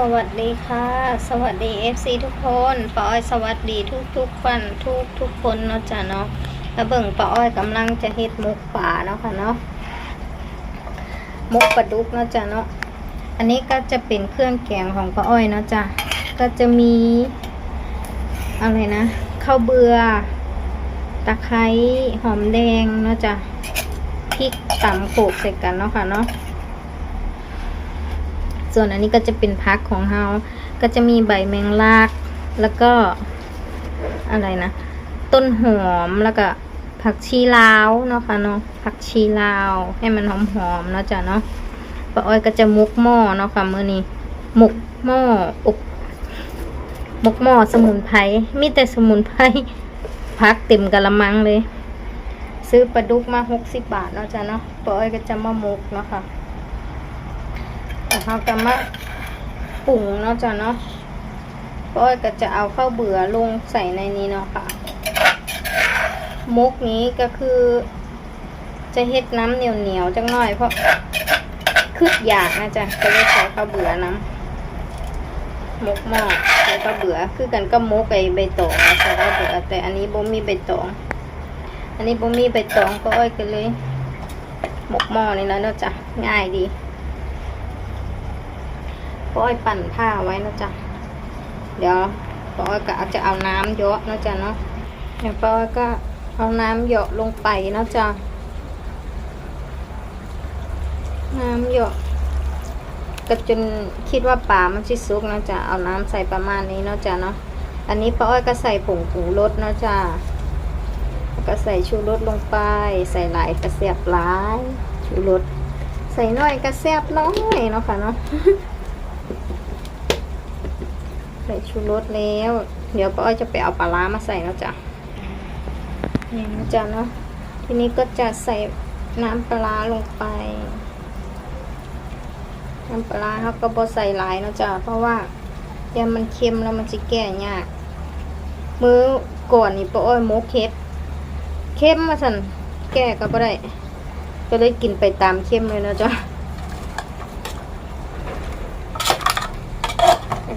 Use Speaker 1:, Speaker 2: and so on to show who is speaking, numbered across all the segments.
Speaker 1: สวัสดีค่ะ สวัสดี FC ทุกคนป้าอ้อยสวัสดีทุกทุกๆวันทุกทุกคนเนาะจ้ะเนาะแล้วเบิ่งป้าอ้อยกำลังจะเฮ็ดหมกป่าเนาะค่ะเนาะหมกปลาดุกเนาะจ้ะเนาะอันนี้ก็จะเป็นเครื่องแกงของป้าอ้อยเนาะจ้ะก็จะมีอะไรนะข้าวเบือตะไคร้หอมแดงเนาะจ้ะพริกตำโขลกใส่กันเนาะค่ะเนาะ ส่วนอันนี้ก็จะเป็นพักของเฮาก็จะมีใบแมงลักแล้วก็อะไรนะ ต้นหอมแล้วก็ผักชีลาวเนาะค่ะเนาะผักชีลาว ให้มันหอมหอมๆเนาะจ้ะเนาะป้าอ้อยก็จะมุกหม้อเนาะค่ะมื้อนี้หมกหม้ออบหมกหม้อสมุนไพรมีแต่สมุนไพรพักเต็มกะละมังเลย ซื้อปลาดุกมาหกสิบบาทเนาะจ้ะเนาะป้าอ้อยก็จะมาหมกเนาะค่ะ เราก็มาปรุงเนาะจ้ะเนาะก็ก็จะเอาข้าวเบื่อลงใส่ในนี้เนาะค่ะมุกนี้ก็คือ จะเฮ็ดน้ำเหนียวเหนียวๆจังหน่อยเพราะคืดอยากนะจ๊ะก็เลยใส่ข้าวเบื่อน้ำมุกหม้อใส่ข้าวเบื่อคือกันก็มุกไอใบตองใส่ข้าวเบื่อแต่อันนี้บ่มีใบตอง อันนี้บ่มีใบตองก็อ้อยกันเลยหมกหม้อนี่แล้วเนาะจ้ะง่ายดี ป้อยปั่นผ้าไว้นะจ๊ะ เดี๋ยวป้อยก็จะเอาน้ำเยอะนะจ๊ะเนาะเดี๋ยวป้อยก็เอาน้ำเหยาะลงไปนะจ๊ะ น้ำเหยาะก็จนคิดว่าปลามันชิสุกนะจ๊ะ เอาน้ำใส่ประมาณนี้เนาะจ๊ะเนาะ อันนี้ป้อยก็ใส่ผงปรุงรสเนาะจ๊ะ ก็ใส่ชูรสลงไป ใส่หลายกระเสียบหลาย ชูรส ใส่น้อยกระเสียบน้อยเนาะค่ะเนาะ ใส่ชูรสแล้ว เดี๋ยวป้าอ้อยจะไปเอาปลาร้ามาใส่แล้วจ้ะนี่นะจ๊ะเนาะทีนี้ก็จะใส่น้ำปลาร้าลงไป น้ำปลาร้าเขาก็บอใส่หลายเนาะจ๊ะเพราะว่ายวมันเค็มแล้วมันจะแก่ยากมื้อก่อนนี่ป้าอ้อยโมกเค็ดเค็มมาสั่นแก่ก็บ่ได้ ก็เลยกินไปตามเค็มเลยเนาะจ๊ะ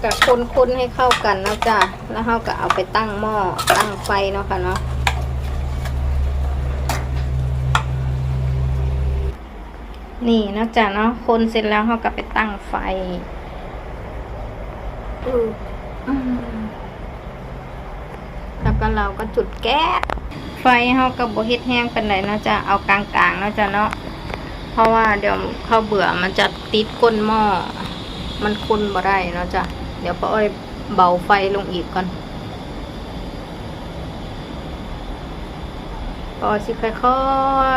Speaker 1: แล้วก็คนๆให้เข้ากันนะจ้ะแล้วเราก็เอาไปตั้งหม้อตั้งไฟเนาะค่ะเนาะนี่นะจ้ะเนาะคนเสร็จแล้วเราก็ไปตั้งไฟแล้วก็เราก็จุดแก๊สไฟเราก็บ่เฮ็ดแห้งเป็นไรนะจ้ะเอากลางๆนะจ้ะเนาะเพราะว่าเดี๋ยวข้าวเบื่อมันจะติดก้นหม้อมันคุณบ่ได้นะจ้ะ เดี๋ยวป้าอ้อยเบาไฟลงอีกก่อนป้าอ้อยสิค่อ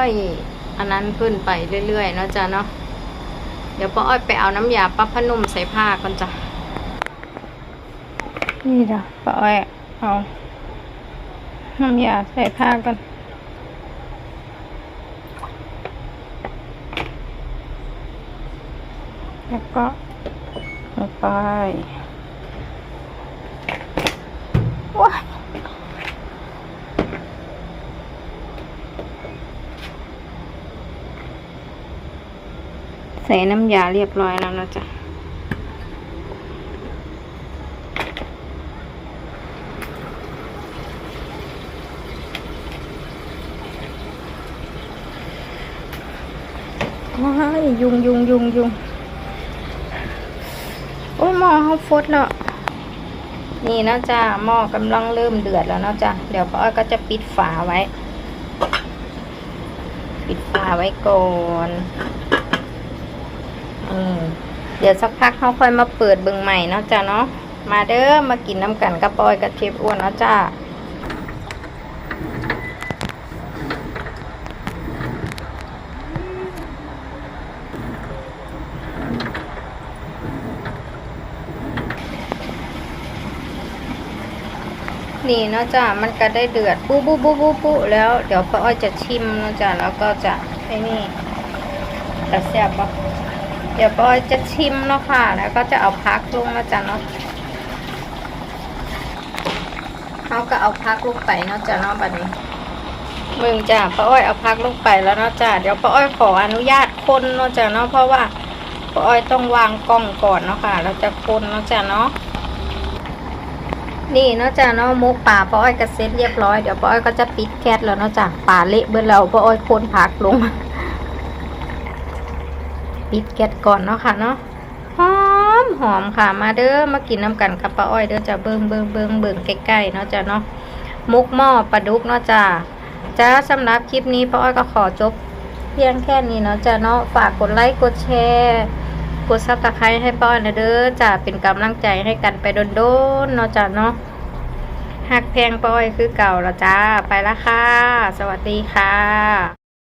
Speaker 1: ยๆอันนั้นขึ้นไปเรื่อยๆเนาะจ้ะเนาะเดี๋ยวป้าอ้อยไปเอาน้ำยาปั๊บพนุ่มใส่ผ้าก่อนจ้ะนี่จ้ะป้าอ้อยเอาน้ำยาใส่ผ้าก่อนแล้วก็ลงไปว้าย ใส่น้ำยาเรียบร้อยแล้วนะจ๊ะว้ายยุงยุงยุงยุงโอ้ยหมอเขาฟดแล้ว นี่นะจ้าหม้อกำลังเริ่มเดือดแล้วนะจ้าเดี๋ยวพ่ออ้อยก็จะปิดฝาไว้ ปิดฝาไว้ก่อนอืมเดี๋ยวสักพักเขาค่อยมาเปิดเบิ่งใหม่นะจ้าเนาะมาเด้อมากินน้ำกันกระป๋อยกระเทียมอ้วนนะจ้า นี่เนาะจ้ะมันก็ได้เดือดปุ๊บปุ๊บปุ๊บปุ๊บปุ๊บแล้ว เดี๋ยวป้าอ้อยจะชิมเนาะจ้ะแล้วก็จะไอ้นี่แต่แซ่บปะเดี๋ยวป้าอ้อยจะชิมเนาะค่ะ แล้วก็จะเอาพักลงเนาะจ้ะเนาะเขาก็เอาพักลงไปเนาะจ้ะเนาะบัดนี้มึงจ้ะป้าอ้อยเอาพักลงไปแล้วเนาะจ้ะเดี๋ยวป้าอ้อยขออนุญาตคนเนาะจ้ะเนาะเพราะว่าป้าอ้อยต้องวางกล้องก่อนเนาะค่ะ เราจะคนเนาะจ้ะเนาะ นี่เนาะจ้ะเนาะมุกป่าป้าอ้อยก็เสร็จเรียบร้อยเดี๋ยวป้าอ้อยก็จะปิดแก๊สแล้วเนาะจ้ะป่าเละเบิ่แล้วป้าอ้อยโคนผักลง ปิดแก๊สก่อนเนาะค่ะเนาะหอมหอมค่ะมาเด้อมากินน้ำกันกับป้าอ้อยเด้อจ้ะเบิ่งเบิ่งเบิ่งเบิ่งใกล้ๆเนาะจ้ะเนาะมุกหม้อปลาดุกเนาะจ้ะจ้าสำหรับคลิปนี้ป้าอ้อยก็ขอจบเพียงแค่นี้เนาะจ้ะเนาะฝากกดไลค์กดแชร์ กดซับสไครต์ให้ป้อนนะเด้อจ้ะเป็นกำลังใจให้กันไปโดนๆเนาะจ้ะเนาะหักแพงป้าอ้อยคือเก่าแล้วจ้า ไปละค่ะ สวัสดีค่ะ